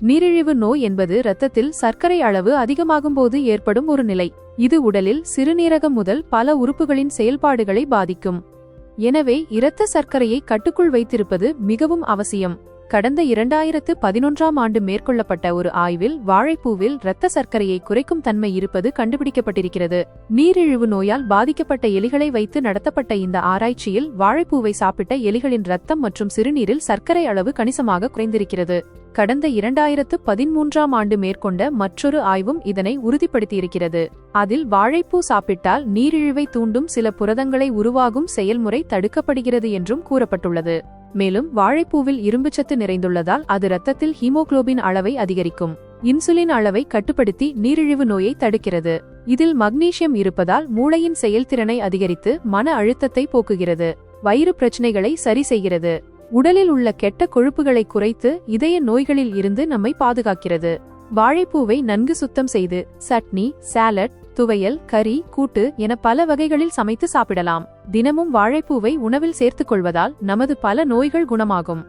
நீரிழிவு நோய் என்பது இரத்தத்தில் சர்க்கரை அளவு அதிகமாகும்போது ஏற்படும் ஒரு நிலை. இது உடலில் சிறுநீரகம் முதல் பல உறுப்புகளின் செயல்பாடுகளை பாதிக்கும். எனவே இரத்த சர்க்கரையை கட்டுக்குள் வைத்திருப்பது மிகவும் அவசியம். கடந்த இரண்டாயிரத்து பதினொன்றாம் ஆண்டு மேற்கொள்ளப்பட்ட ஒரு ஆய்வில் வாழைப்பூவில் இரத்த சர்க்கரையை குறைக்கும் தன்மை இருப்பது கண்டுபிடிக்கப்பட்டிருக்கிறது. நீரிழிவு நோயால் பாதிக்கப்பட்ட எலிகளை வைத்து நடத்தப்பட்ட இந்த ஆராய்ச்சியில் வாழைப்பூவை சாப்பிட்ட எலிகளின் ரத்தம் மற்றும் சிறுநீரில் சர்க்கரை அளவு கணிசமாக குறைந்திருக்கிறது. கடந்த இரண்டாயிரத்து பதிமூன்றாம் ஆண்டு மேற்கொண்ட மற்றொரு ஆய்வும் இதனை உறுதிப்படுத்தியிருக்கிறது. அதில் வாழைப்பூ சாப்பிட்டால் நீரிழிவை தூண்டும் சில புரதங்களை உருவாகும் செயல்முறை தடுக்கப்படுகிறது என்றும் கூறப்பட்டுள்ளது. மேலும் வாழைப்பூவில் இரும்புச்சத்து நிறைந்துள்ளதால் அது இரத்தத்தில் ஹீமோகுளோபின் அளவை அதிகரிக்கும். இன்சுலின் அளவை கட்டுப்படுத்தி நீரிழிவு நோயை தடுக்கிறது. இதில் மக்னீசியம் இருப்பதால் மூளையின் செயல்திறனை அதிகரித்து மன அழுத்தத்தை போக்குகிறது. வயிறு பிரச்சனைகளை சரி செய்கிறது. உடலில் உள்ள கெட்ட கொழுப்புகளை குறைத்து இதய நோய்களில் இருந்து நம்மை பாதுகாக்கிறது. வாழைப்பூவை நன்கு சுத்தம் செய்து சட்னி சாலட் துவையல் கறி கூட்டு என பல வகைகளில் சமைத்து சாப்பிடலாம். தினமும் வாழைப்பூவை உணவில் சேர்த்துக் கொள்வதால் நமது பல நோய்கள் குணமாகும்.